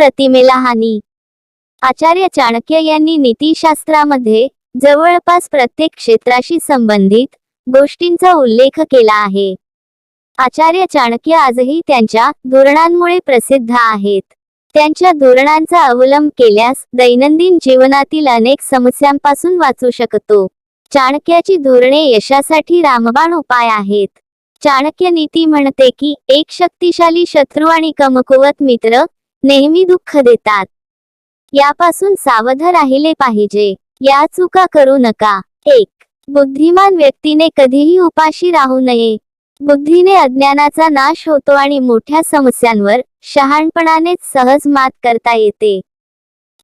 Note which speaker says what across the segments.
Speaker 1: प्रतिमेला हानी. आचार्य चाणक्य यांनी नीतीशास्त्रामध्ये जवळपास प्रत्येक क्षेत्राशी संबंधित गोष्टींचा उल्लेख केला आहे. आचार्य चाणक्य आजही त्यांच्या धोरणांमुळे प्रसिद्ध आहेत. त्यांच्या धोरणांचा अवलंब केल्यास दैनंदिन जीवनातील अनेक समस्यांपासून वाचू शकतो. चाणक्याची धोरणे यशासाठी रामबाण उपाय आहेत. चाणक्य नीती म्हणते की एक शक्तिशाली शत्रू आणि कमकुवत मित्र नेहमी दुःख देतात. यापासून सावध राहिले पाहिजे. या चुका करू नका. एक बुद्धिमान व्यक्तीने कधीही उपाशी राहू नये. बुद्धीने अज्ञानाचा नाश होतो आणि मोठ्या समस्यांवर शहाणपणानेच सहज मात करता येते.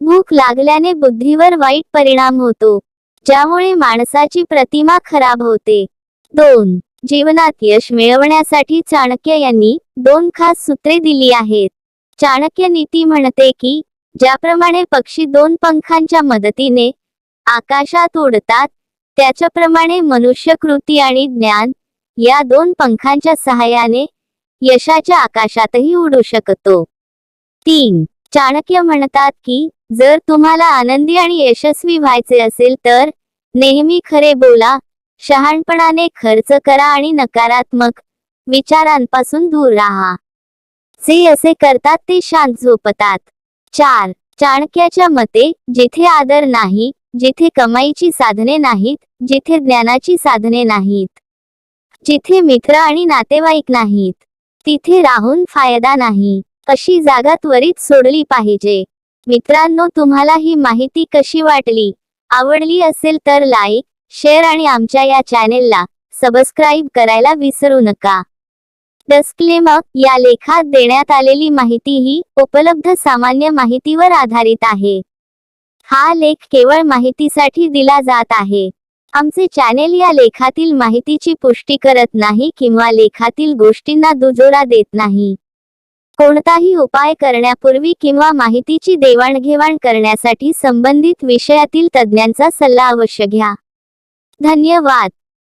Speaker 1: भूक लागल्याने बुद्धीवर वाईट परिणाम होतो ज्यामुळे माणसाची प्रतिमा खराब होते. दोन जीवनात यश मिळवण्यासाठी चाणक्य यांनी दोन खास सूत्रे दिली आहेत. चाणक्य नीती म्हणते की ज्याप्रमाणे पक्षी दोन पंखांच्या मदतीने आकाशात उडतात त्याच्याप्रमाणे मनुष्य कृती आणि ज्ञान या दोन पंखांच्या सहाय्याने यशाच्या आकाशातही उडू शकतो. तीन चाणक्य म्हणतात की जर तुम्हाला आनंदी आणि यशस्वी व्हायचे असेल तर नेहमी खरे बोला शहाणपणाने खर्च करा आणि नकारात्मक विचारांपासून दूर राहा. जे असे करतात ते शांत झोपतात. चार चाणक्याच्या मते जिथे आदर नाही जिथे कमाईची साधने नाहीत जिथे ज्ञानाची साधने नाहीत जिथे मित्र आणि नातेवाईक नाहीत तिथे राहून फायदा नाही अशी जागा त्वरित सोडली पाहिजे. मित्रांनो तुम्हाला ही माहिती कशी वाटली? आवडली असेल तर लाईक शेअर आणि आमच्या या चॅनेलला सबस्क्राईब करायला विसरू नका. डिस्क्लेमर या लेखात देण्यात आलेली माहिती ही उपलब्ध सामान्य माहितीवर आधारित आहे. हा लेख केवळ माहितीसाठी दिला जात आहे. आमचे चॅनेल या लेखातील माहितीची पुष्टी करत नाही किंवा लेखातील गोष्टींना दुजोरा देत नाही. कोणताही उपाय करण्यापूर्वी किंवा माहितीची देवाणघेवाण करण्यासाठी संबंधित विषयातील तज्ज्ञांचा सल्ला अवश्य घ्या. धन्यवाद.